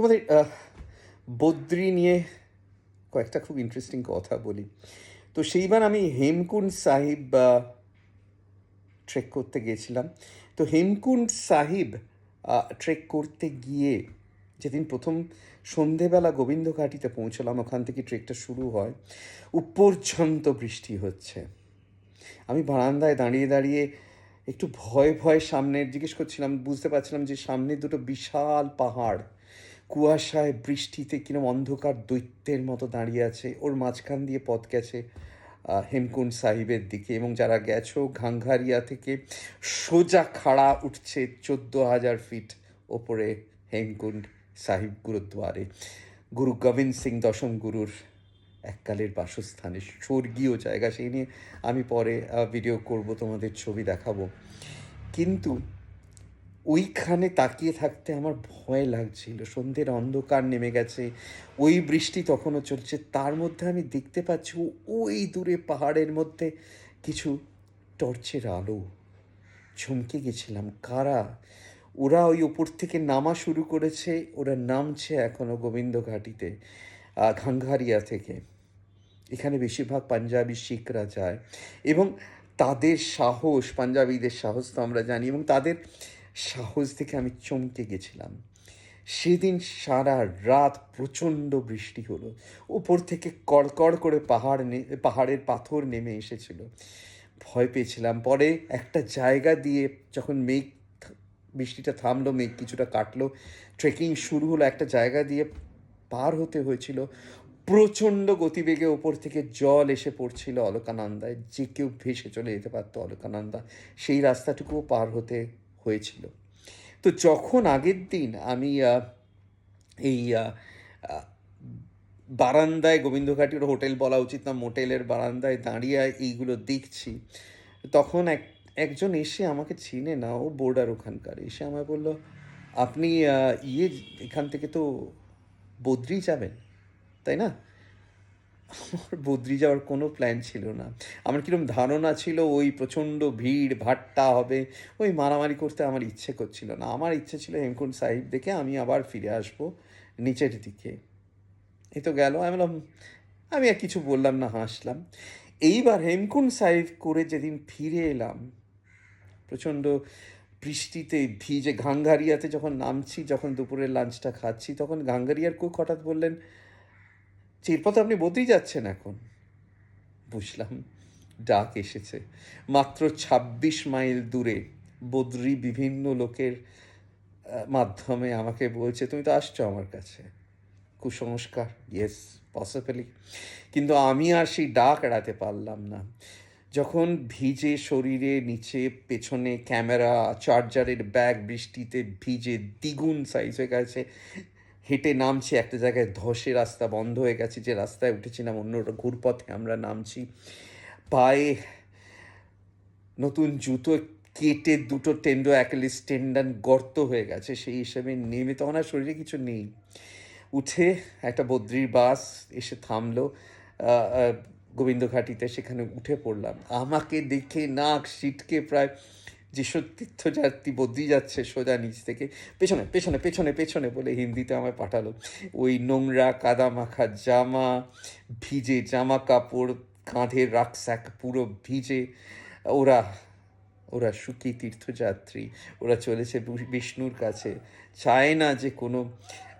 তোমাদের বদ্রি নিয়ে কয়েকটা খুব ইন্টারেস্টিং কথা বলি। তো সেইবার আমি হেমকুণ্ড সাহিব ট্রেক করতে গিয়েছিলাম তো হেমকুণ্ড সাহিব ট্রেক করতে গিয়ে যেদিন প্রথম সন্ধেবেলা গোবিন্দ ঘাটিতে পৌঁছলাম, ওখান থেকে ট্রেকটা শুরু হয়। উপর্যন্ত বৃষ্টি হচ্ছে। আমি বারান্দায় দাঁড়িয়ে দাঁড়িয়ে একটু ভয় ভয় সামনের, জিজ্ঞেস করছিলাম, বুঝতে পারছিলাম যে সামনে দুটো বিশাল পাহাড়। কুয়াশায় বৃষ্টিতে কিরম অন্ধকার দৈত্যের মতো দাঁড়িয়ে আছে। ওর মাঝখান দিয়ে পথ গেছে হেমকুণ্ড সাহিবের দিকে এবং যারা গেছো ঘাঙ্ঘারিয়া থেকে সোজা খাড়া উঠছে চোদ্দ হাজার ফিট ওপরে হেমকুণ্ড সাহিব গুরুদ্বারে। গুরু গোবিন্দ সিং দশম গুরুর এককালের বাসস্থানে। স্বর্গীয় জায়গা সেই নিয়ে আমি পরে ভিডিও করব, তোমাদের ছবি দেখাবো। কিন্তু ওইখানে তাকিয়ে থাকতে আমার ভয় লাগছিল। সন্ধ্যের অন্ধকার নেমে গেছে। ওই বৃষ্টি তখনও চলছে। তার মধ্যে আমি দেখতে পাচ্ছি ওই দূরে পাহাড়ের মধ্যে কিছু টর্চের আলো। চমকে গেছিলাম। কারা? ওরা ওই ওপর থেকে নামা শুরু করেছে। ওরা নামছে এখনও গোবিন্দ ঘাটিতে ঘাঙ্ঘারিয়া থেকে। এখানে বেশিরভাগ পাঞ্জাবি শিখরা যায়। এবং তাদের সাহস, পাঞ্জাবিদের সাহস তো আমরা জানি এবং তাদের সাহস দেখে আমি চমকে গেছিলাম। সেদিন সারা রাত প্রচণ্ড বৃষ্টি হলো। উপর থেকে কড়কড় করে পাহাড় পাহাড়ের পাথর নেমে এসেছিল। ভয় পেয়েছিলাম। পরে একটা জায়গা দিয়ে যখন মেঘ বৃষ্টিটা থামলো, মেঘ কিছুটা কাটলো ট্রেকিং শুরু হলো, একটা জায়গা দিয়ে পার হতে হয়েছিল। প্রচণ্ড গতিবেগে ওপর থেকে জল এসে পড়ছিল অলকানন্দায়। যে কেউ ভেসে চলে যেতে পারতো অলকানন্দা। সেই রাস্তাটুকুও পার হতে হয়েছিল। তো যখন আগের দিন আমি এই বারান্দায় গোবিন্দঘাটির হোটেল বলা উচিত না, মোটেলের বারান্দায় দাঁড়িয়ে এইগুলো দেখছি, তখন এক, একজন এসে আমাকে চিনে না ও বোর্ডার ওখানকার। এসে আমায় বলল, আপনি ইয়ে এখান থেকে তো বদ্রি যাবেন, তাই না? আমার বদ্রি যাওয়ার কোনো প্ল্যান ছিল না। আমার কিরম ধারণা ছিল, ওই প্রচণ্ড ভিড়, ভাট্টা হবে, ওই মারামারি করতে আমার ইচ্ছে করছিল না। আমার ইচ্ছে ছিল হেমকুণ্ড সাহিব দেখে আমি আবার ফিরে আসব নিচের দিকে। এ তো গেল, আমি বললাম আমি আর কিছু বললাম না, হাসলাম। এইবার হেমকুণ্ড সাহিব করে যেদিন ফিরে এলাম, প্রচণ্ড বৃষ্টিতে ভিজে ঘাঙ্গারিয়াতে যখন নামছি, যখন দুপুরের লাঞ্চটা খাচ্ছি, তখন ঘাঙ্গারিয়ার কুক হঠাৎ বললেন তো আপনি বদলি যাচ্ছেন এখন। বুঝলাম, ডাক এসেছে। মাত্র ২৬ মাইল দূরে বদ্রি বিভিন্ন লোকের মাধ্যমে আমাকে বলছে, তুমি তো আসছো আমার কাছে। কুসংস্কার ইয়েস পসিবলি কিন্তু আমি আর সেই ডাক এড়াতে পারলাম না। যখন ভিজে শরীরে নিচে, পেছনে ক্যামেরা, চার্জারের ব্যাগ বৃষ্টিতে ভিজে দ্বিগুণ সাইজ হয়ে গেছে হেঁটে নামছি, একটা জায়গায় ধসে রাস্তা বন্ধ হয়ে গেছে, যে রাস্তায় উঠেছিলাম, অন্য ঘুরপথে আমরা নামছি। পায়ে নতুন জুতো, কেটে দুটো টেন্ডো অ্যাকেলিস টেন্ডান গর্ত হয়ে গেছে, সেই হিসেবে নেমে তখন আর শরীরে কিছু নেই। উঠে একটা বদ্রির বাস এসে থামলো গোবিন্দঘাটিতে, সেখানে উঠে পড়লাম। আমাকে দেখে নাক সিটকে প্রায় যেসব তীর্থযাত্রী বদ্রি যাচ্ছে সোজা নিচ থেকে। পেছনে পেছনে পেছনে পেছনে বলে হিন্দিতে আমায় পাঠালো। ওই নোংরা কাদা মাখা জামা, ভিজে জামা কাপড় কাঁধের রাকস্যাক পুরো ভিজে। ওরা ওরা সুখী তীর্থযাত্রী। ওরা চলেছে বিষ্ণুর কাছে। চায় না যে কোনো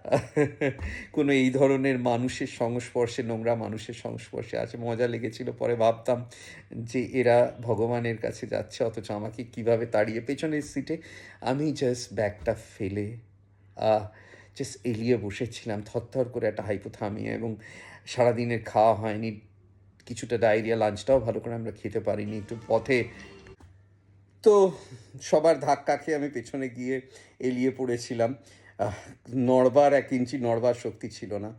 কোনো এই ধরনের মানুষের সংস্পর্শে, নোংরা মানুষের সংস্পর্শে আছে। মজা লেগেছিল, পরে ভাবতাম যে এরা ভগবানের কাছে যাচ্ছে, অথচ আমাকে কীভাবে তাড়িয়ে পেছনের সিটে আমি জাস্ট ব্যাগটা ফেলে জাস্ট এলিয়ে বসেছিলাম, থরথর করে একটা হাইপোথামিয়া এবং সারাদিনের খাওয়া হয়নি। কিছুটা ডায়রিয়া লাঞ্চটাও ভালো করে আমরা খেতে পারিনি একটু পথে। তো সবার ধাক্কা খেয়ে আমি পেছনে গিয়ে এলিয়ে পড়েছিলাম। নড়বার এক ইঞ্চি, নড়বার শক্তি ছিল না।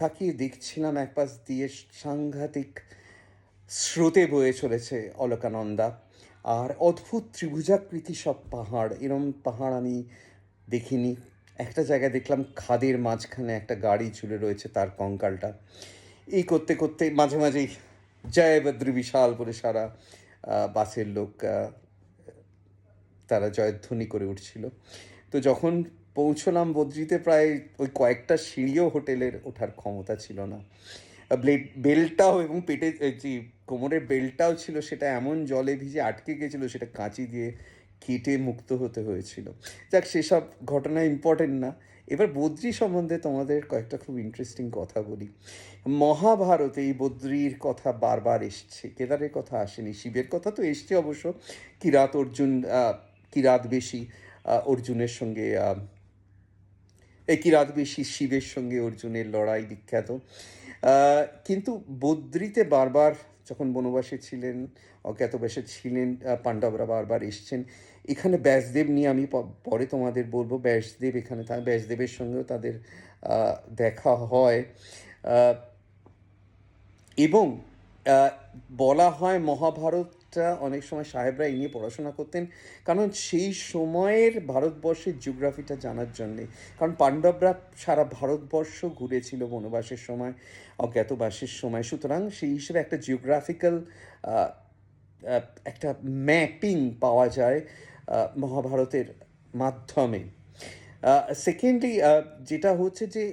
তাকিয়ে দেখছিলাম এক পাশ দিয়ে সাংঘাতিক স্রোতে বয়ে চলেছে অলকানন্দা। আর অদ্ভুত ত্রিভুজাকৃতি সব পাহাড়, এরম পাহাড় আমি দেখিনি। একটা জায়গায় দেখলাম খাদের মাঝখানে একটা গাড়ি ঝুলে রয়েছে তার কঙ্কালটা। এই করতে করতে মাঝে মাঝেই জয় বদ্রি বিশাল বলে সারা বাসের লোক তারা জয়ধ্বনি করে উঠছিল। তো যখন পৌঁছলাম বদ্রিতে প্রায় ওই কয়েকটা সিঁড়িও হোটেলের ওঠার ক্ষমতা ছিল না। ব্লেড এবং পেটে যে কোমরের বেলটাও ছিল সেটা এমন জলে ভিজে আটকে গেছিল সেটা কাঁচি দিয়ে কেটে মুক্ত হতে হয়েছিল। যাক, সেসব ঘটনা ইম্পর্টেন্ট না। এবার বদ্রি সম্বন্ধে তোমাদের কয়েকটা খুব ইন্টারেস্টিং কথা বলি। মহাভারতে এই বদ্রির কথা বারবার এসছে। কেদারের কথা আসেনি, শিবের কথা তো এসছে অবশ্য। কিরাত অর্জুন কিরাত বেশি। অর্জুনের সঙ্গে একই বেশি শিবের সঙ্গে অর্জুনের লড়াই বিখ্যাত। কিন্তু বদ্রিতে বারবার যখন বনবাসে ছিলেন অজ্ঞাতবাসে ছিলেন পাণ্ডবরা বারবার এসছেন, এখানে ব্যাসদেব নিয়ে আমি পরে তোমাদের বলব, ব্যাসদেব এখানে থাক ব্যাসদেবের সঙ্গেও তাদের দেখা হয়। এবং বলা হয় মহাভারতটা অনেক সময় সাহেবরা এই নিয়ে পড়াশোনা করতেন। কারণ সেই সময়ের ভারতবর্ষের জিওগ্রাফিটা জানার জন্যে। কারণ পাণ্ডবরা সারা ভারতবর্ষ ঘুরেছিল বনবাসের সময়, অজ্ঞাতবাসের সময়। সুতরাং সেই হিসেবে একটা জিওগ্রাফিক্যাল একটা ম্যাপিং পাওয়া যায় মহাভারতের মাধ্যমে। সেকেন্ডলি যেটা হচ্ছে যে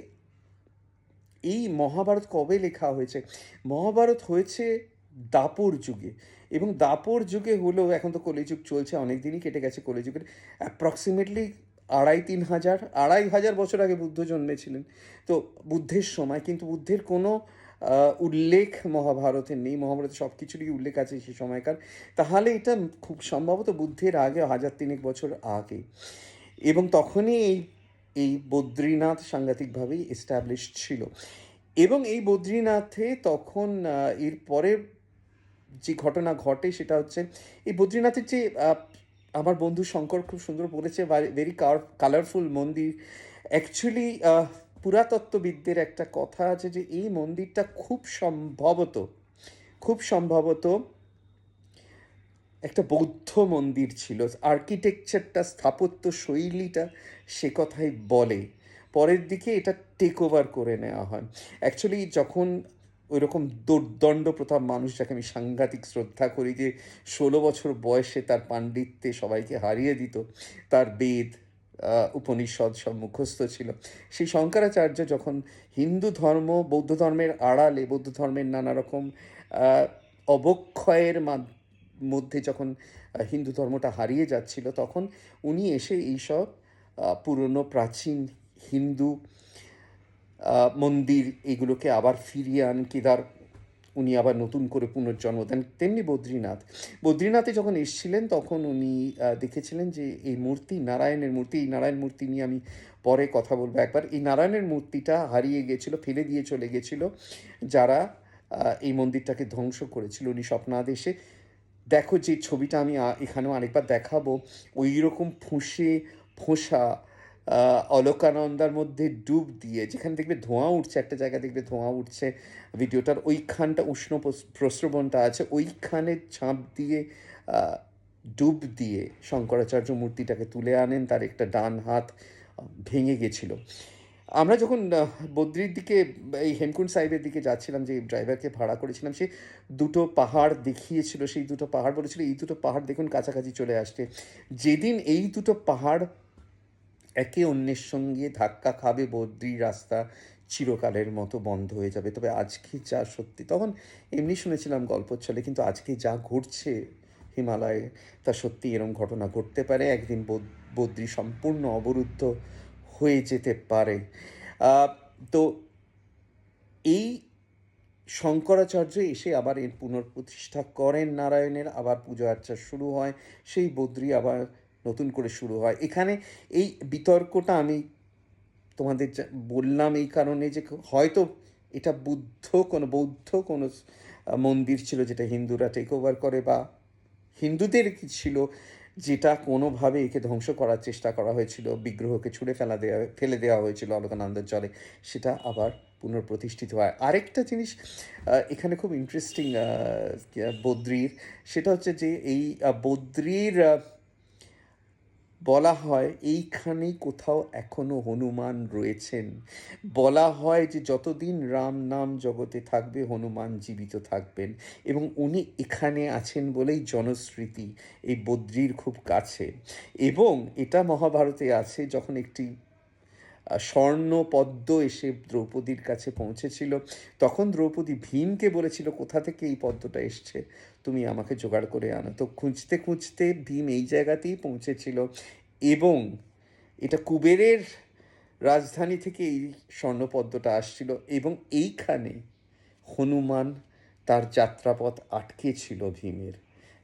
এই মহাভারত কবে লেখা হয়েছে? মহাভারত হয়েছে দাপর যুগে। এবং দাপর যুগে হলেও এখন তো কলিযুগ চলছে অনেক দিনই কেটে গেছে কলিযুগের। অ্যাপ্রক্সিমেটলি আড়াই তিন হাজার, আড়াই হাজার বছর আগে বুদ্ধ জন্মেছিলেন। তো বুদ্ধের সময়, কিন্তু বুদ্ধের কোনো উল্লেখ মহাভারতে নেই। মহাভারতে সব কিছুরই উল্লেখ আছে সে সময়কার। তাহলে এটা খুব সম্ভবত বুদ্ধের আগে, হাজার তিনেক বছর আগে। এবং তখনই এই এই বদ্রীনাথ সাংঘাতিকভাবেই এস্টাবলিশ ছিল। এবং এই বদ্রীনাথে তখন এর পরে যে ঘটনা ঘটে সেটা হচ্ছে এই বদ্রীনাথের যে আমার বন্ধু শঙ্কর খুব সুন্দর বলেছে ভেরি কালারফুল মন্দির। অ্যাকচুয়ালি পুরাতত্ত্ববিদদের একটা কথা আছে যে এই মন্দিরটা খুব সম্ভবত খুব সম্ভবত একটা বৌদ্ধ মন্দির ছিল। আর্কিটেকচারটা স্থাপত্য শৈলীটা সে কথাই বলে। পরের দিকে এটা টেক ওভার করে নেওয়া হয়। অ্যাকচুয়ালি যখন ওই রকম দুর্দণ্ড প্রথম মানুষ যাকে আমি সাংঘাতিক শ্রদ্ধা করি যে ষোলো বছর বয়সে তার পাণ্ডিত্যে সবাইকে হারিয়ে দিত, তার বেদ উপনিষদ সব মুখস্থ ছিল। সেই শঙ্করাচার্য যখন হিন্দু ধর্ম, বৌদ্ধ ধর্মের আড়ালে, বৌদ্ধ ধর্মের নানা রকম অবক্ষয়ের মধ্যে যখন হিন্দু ধর্মটা হারিয়ে যাচ্ছিল, তখন উনি এসে এইসব পুরনো প্রাচীন হিন্দু মন্দির এগুলোকে আবার ফিরিয়ে আন কেদার উনি আবার নতুন করে পুনর্জন্ম দেন। তেমনি বদ্রীনাথ। বদ্রীনাথে যখন এসেছিলেন, তখন উনি দেখেছিলেন যে এই মূর্তি, নারায়ণের মূর্তি, এই নারায়ণ মূর্তি নিয়ে আমি পরে কথা বলব একবার। এই নারায়ণের মূর্তিটা হারিয়ে গেছিল, ফেলে দিয়ে চলে গেছিল, যারা এই মন্দিরটাকে ধ্বংস করেছিল উনি স্বপ্নাদেশে। দেখো যে ছবিটা আমি এখানেও আরেকবার দেখাবো। ওই রকম ফুঁসে, ফোঁসা অলকানন্দার মধ্যে ডুব দিয়ে যেখানে দেখবে ধোঁয়া উঠছে, একটা জায়গায় দেখবে ধোঁয়া উঠছে ভিডিওটার, ওইখানটা উষ্ণ প্রস্রবণটা আছে, ওইখানে ছাপ দিয়ে ডুব দিয়ে শঙ্করাচার্য মূর্তিটাকে তুলে আনেন, তার একটা ডান হাত ভেঙে গেছিল। আমরা যখন বদ্রির দিকে, এই হেমকুন্ড সাহেবের দিকে যাচ্ছিলাম, যে ড্রাইভারকে ভাড়া করেছিলাম, সে দুটো পাহাড় দেখিয়েছিল, সেই দুটো পাহাড় বলেছিল, এই দুটো পাহাড় দেখুন কাছাকাছি চলে আসছে। যেদিন এই দুটো পাহাড় একে অন্যের সঙ্গে ধাক্কা খাবে বদ্রি রাস্তা চিরকালের মতো বন্ধ হয়ে যাবে। তবে আজকে যা সত্যি, তখন এমনি শুনেছিলাম গল্প চলে কিন্তু আজকে যা ঘটছে হিমালয়ে, তা সত্যি এরম ঘটনা ঘটতে পারে। একদিন বদ- বদ্রি সম্পূর্ণ অবরুদ্ধ হয়ে যেতে পারে। তো এই শঙ্করাচার্য এসে আবার এর পুনঃপ্রতিষ্ঠা করেন নারায়ণের, আবার পুজো আর্চা শুরু হয়। সেই বদ্রি আবার নতুন করে শুরু হয়। এখানে এই বিতর্কটা আমি তোমাদের বললাম এই কারণে যে হয়তো এটা বুদ্ধ কোনো, বৌদ্ধ কোনো মন্দির ছিল যেটা হিন্দুরা টেক ওভার করে বা হিন্দুদের কি ছিল যেটা কোনোভাবে একে ধ্বংস করার চেষ্টা করা হয়েছিল, বিগ্রহকে ছুঁড়ে ফেলা দেওয়া ফেলে দেওয়া হয়েছিল অলকানন্দের জলে, সেটা আবার পুনঃপ্রতিষ্ঠিত হয়। আরেকটা জিনিস এখানে খুব ইন্টারেস্টিং বদ্রির, সেটা হচ্ছে যে এই বদ্রির বলা হয় এইখানেই কোথাও এখনও হনুমান রয়েছেন। বলা হয় যে যতদিন রাম নাম জগতে থাকবে, হনুমান জীবিত থাকবেন এবং উনি এখানে আছেন বলেই জনশ্রুতি এই বদ্রির খুব কাছে। এবং এটা মহাভারতে আছে, যখন একটি স্বর্ণ পদ্ম এসে দ্রৌপদীর কাছে পৌঁছেছিল, তখন দ্রৌপদী ভীমকে বলেছিল, কোথা থেকে এই পদ্মটা এসছে? তুমি আমাকে জোগাড় করে আনো। তো খুঁজতে খুঁজতে ভীম এই জায়গাতেই পৌঁছেছিল এবং এটা কুবেরের রাজধানী থেকে এই স্বর্ণপদ্মটা আসছিল এবং এইখানে হনুমান তার যাত্রাপথ আটকে ছিল ভীমের।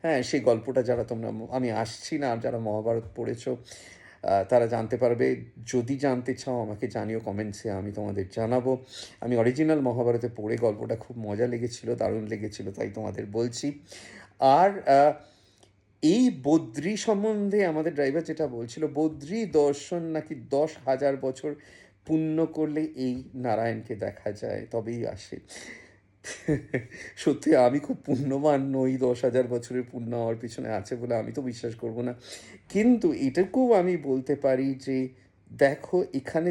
হ্যাঁ সেই গল্পটা যারা তোমরা, আমি আসছি না, যারা মহাভারত পড়েছো তারা জানতে পারবে। যদি জানতে চাও, আমাকে জানিও কমেন্টসে, আমি তোমাদের জানাব। আমি অরিজিনাল মহাভারতে পড়ে গল্পটা খুব মজা লেগেছিল, দারুণ লেগেছিল, তাই তোমাদের বলছি। আর এই বদ্রি সম্বন্ধে আমাদের ড্রাইভার যেটা বলছিল, বদ্রি দর্শন নাকি দশ হাজার বছর পূর্ণ করলে এই নারায়ণকে দেখা যায়? তবেই আসে। সত্যি, আমি খুব পুণ্যবান নই, দশ হাজার বছরের পুণ্য আমার পিছনে আছে বলে আমি তো বিশ্বাস করব না। কিন্তু এটুকুও আমি বলতে পারি যে, দেখো, এখানে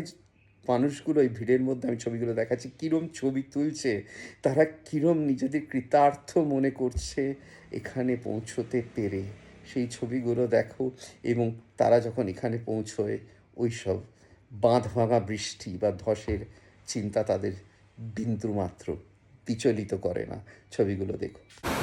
মানুষগুলো এই ভিড়ের মধ্যে আমি ছবিগুলো দেখাচ্ছি, কীরম ছবি তুলছে, তারা কীরম নিজেদের কৃতার্থ মনে করছে এখানে পৌঁছোতে পেরে। সেই ছবিগুলো দেখো, এবং তারা যখন এখানে পৌঁছয়, ওই সব বাঁধ ভাঙা বৃষ্টি বা ধসের চিন্তা তাদের বিন্দুমাত্র। বিচলিত করে না। ছবিগুলো দেখো